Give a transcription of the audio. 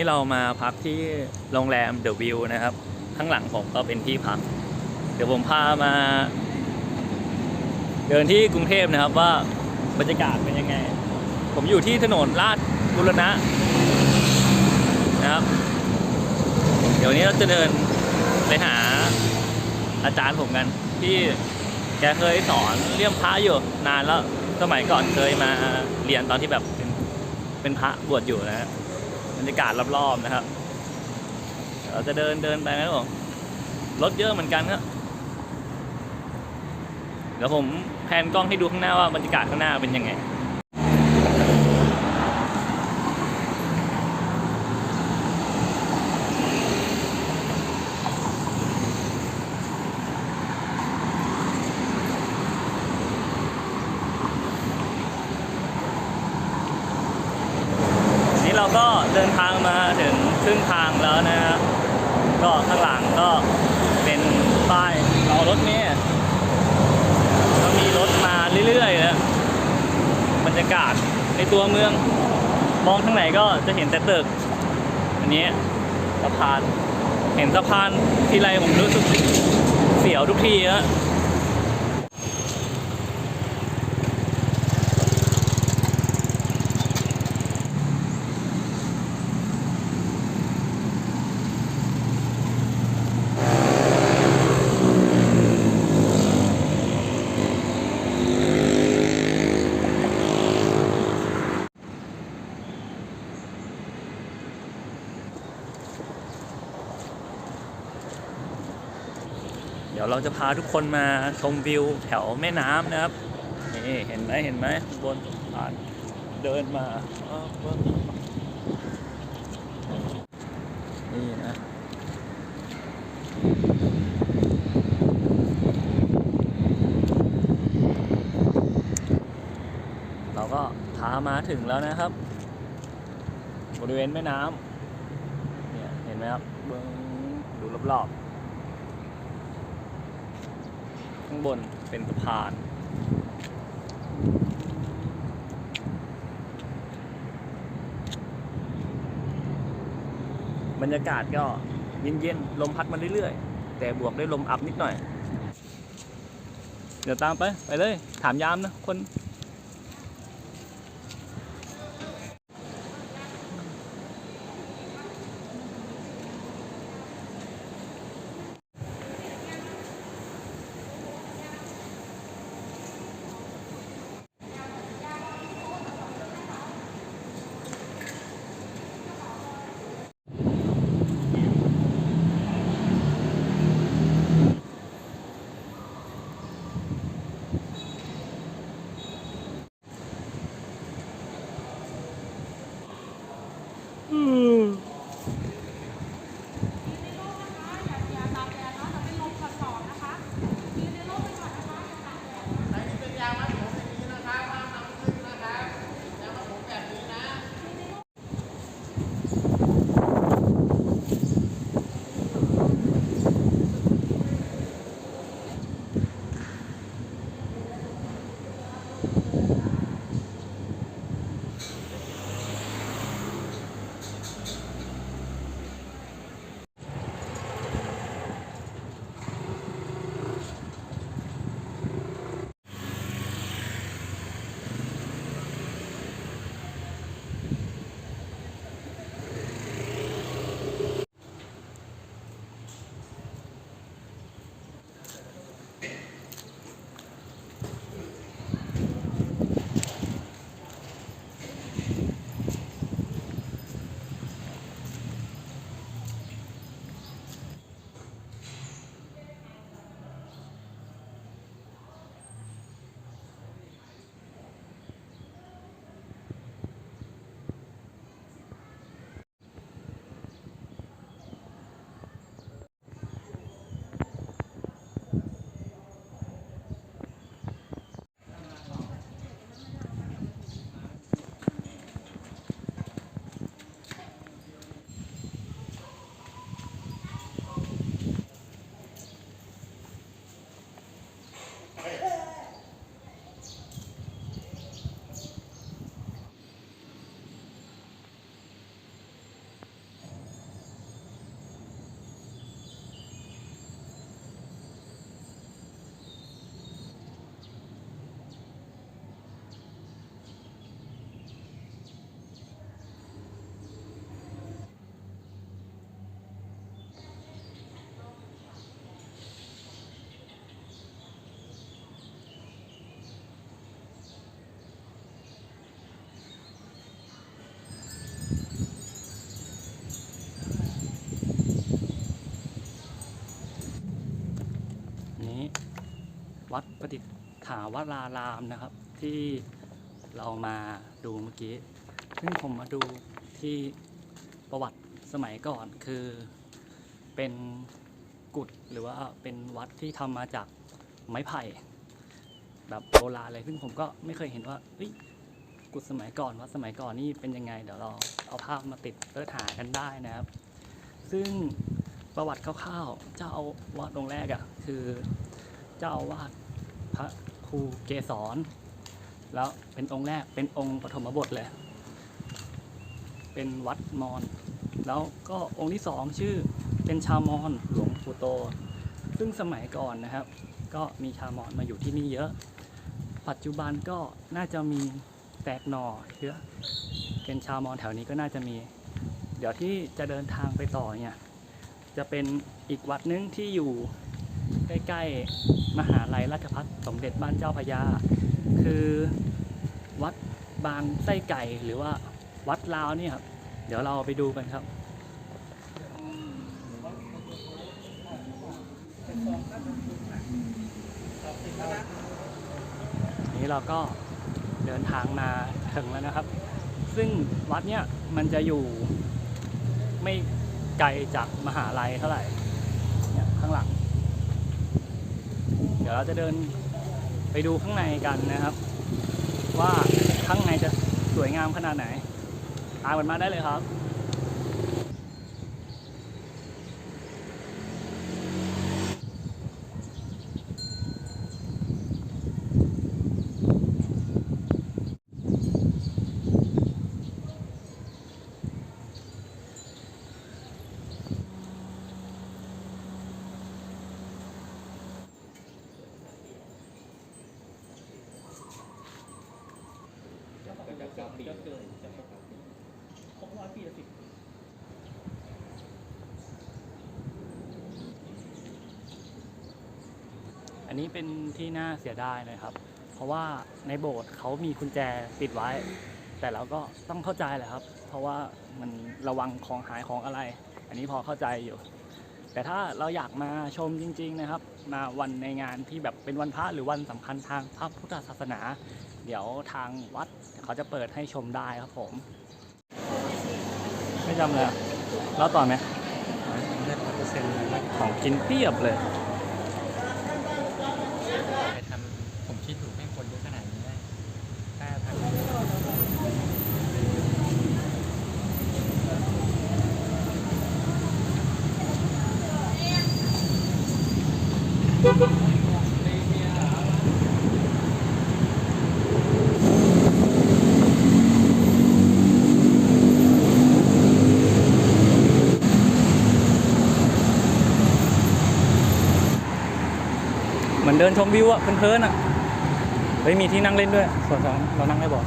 นี้เรามาพักที่โรงแรมเดอะวิวนะครับ ข้างหลังผมก็เป็นที่พัก เดี๋ยวผมพามา เดินที่กรุงเทพนะครับว่าบรรยากาศเป็นยังไง ผมอยู่ที่ถนนลาดบุรณะนะครับ เดี๋ยวนี้เราจะเดินไปหาอาจารย์ผมกันที่แกเคยสอนเรื่องพระอยู่นานแล้วสมัยก่อนเคยมาเรียนตอนที่แบบเป็นเป็นพระบวชอยู่นะฮะ บรรยากาศรอบๆนะครับ เราจะเดินเดินไปนะครับผมรถเยอะเหมือนกันครับเดี๋ยวผมแพนกล้องให้ดูข้างหน้าว่าบรรยากาศข้างหน้าเป็นยังไง นี่ เดินทางมาถึงครึ่งทางแล้วนะฮะก็ข้างหลังก็เป็นป้ายรอรถเมล์ก็มีรถมาเรื่อยๆนะบรรยากาศในตัวเมือง มองทางไหนก็จะเห็นแต่ตึก อันนี้สะพาน เห็นสะพานทีไรผมรู้สึกเสียวทุกทีฮะ เราจะพาทุกคนมาชมวิวแถวแม่น้ำนะครับนี่เห็นไหมเห็นไหมบนสะพานเดินมาเบิ่งนี่นะเราก็พามาถึงแล้วนะครับ บริเวณแม่น้ำเนี่ยเห็นไหมครับเบิ่งดูรอบๆ ข้างบนเป็นสะพานบรรยากาศก็เย็นๆ ลมพัดมาเรื่อยๆ แต่บวกด้วยลมอับนิดหน่อย เดี๋ยวตามไป ไปเลย ถามยามนะ คน วัดประดิษฐาวรารามนะครับ ที่เรามาดูเมื่อกี้ ซึ่งผมมาดูที่ประวัติสมัยก่อนคือเป็นกุฏหรือว่าเป็นวัดที่ทำมาจากไม้ไผ่แบบโบราณเลยซึ่งผมก็ไม่เคยเห็นว่าเฮ้ยกุฏสมัยก่อนวัดสมัยก่อนนี่เป็นยังไง เดี๋ยวเราเอาภาพมาติดเปิดหากันได้นะครับ ซึ่งประวัติคร่าวๆเจ้าวาสองค์แรกอะ่ะคือ เจ้าวาสพ ระครูเกศรแล้วเป็นองค์แรกเป็นองค์ปฐมบทเลย เป็นวัดมอญแล้วก็องค์ที่สองชื่อเป็นชาวมอญหลวงปู่โต ซึ่งสมัยก่อนนะครับ ก็มีชาวมอญมาอยู่ที่นี่เยอะ ปัจจุบันก็น่าจะมีแตกหน่อเยอะเป็นชาวมอญแถวนี้ก็น่าจะมี เดี๋ยวที่จะเดินทางไปต่อเนี่ยจะเป็นอีกวัดนึงที่อยู่ ใกล้ๆมหาลัยราชพัฒสมเด็จบ้านเจ้าพยา คือวัดบางไส้ไก่หรือว่าวัดลาวเนี่ยครับเดี๋ยวเราไปดูกันครับนี้เราก็เดินทางมาถึงแล้วนะครับ ซึ่งวัดเนี่ยมันจะอยู่ไม่ไกลจากมหาลัยเท่าไหร่เนี่ยข้างหลัง เดี๋ยวเราจะเดินไปดูข้างในกันนะครับ ว่าข้างในจะสวยงามขนาดไหนตามกันมาได้เลยครับ เกินจะเกินครบร้อยปีละสิบอันนี้เป็นที่น่าเสียดายนะครับ เพราะว่าในโบสถ์เขามีกุญแจปิดไว้ แต่เราก็ต้องเข้าใจแหละครับ เพราะว่ามันระวังของหายของอะไร อันนี้พอเข้าใจอยู่ แต่ถ้าเราอยากมาชมจริง ๆนะครับ มาวันในงานที่แบบเป็นวันพระหรือวันสำคัญทางพระพุทธศาสนา เดี๋ยวทางวัดเขาจะเปิดให้ชมได้ครับผม ไม่จำเลยอะแล้วต่อไหมได้ร้อยเปอร์เซ็นต์เลยว่าของกินเพียบเลย ใครทำผมคิดถูกให้คนเยอะขนาดนี้ได้ถ้าทำ เห มือนเดินชมวิวอะเพลินๆอะเฮ้ยมีที่นั่งเล่นด้วยส่วนสองเรานั่งได้บอก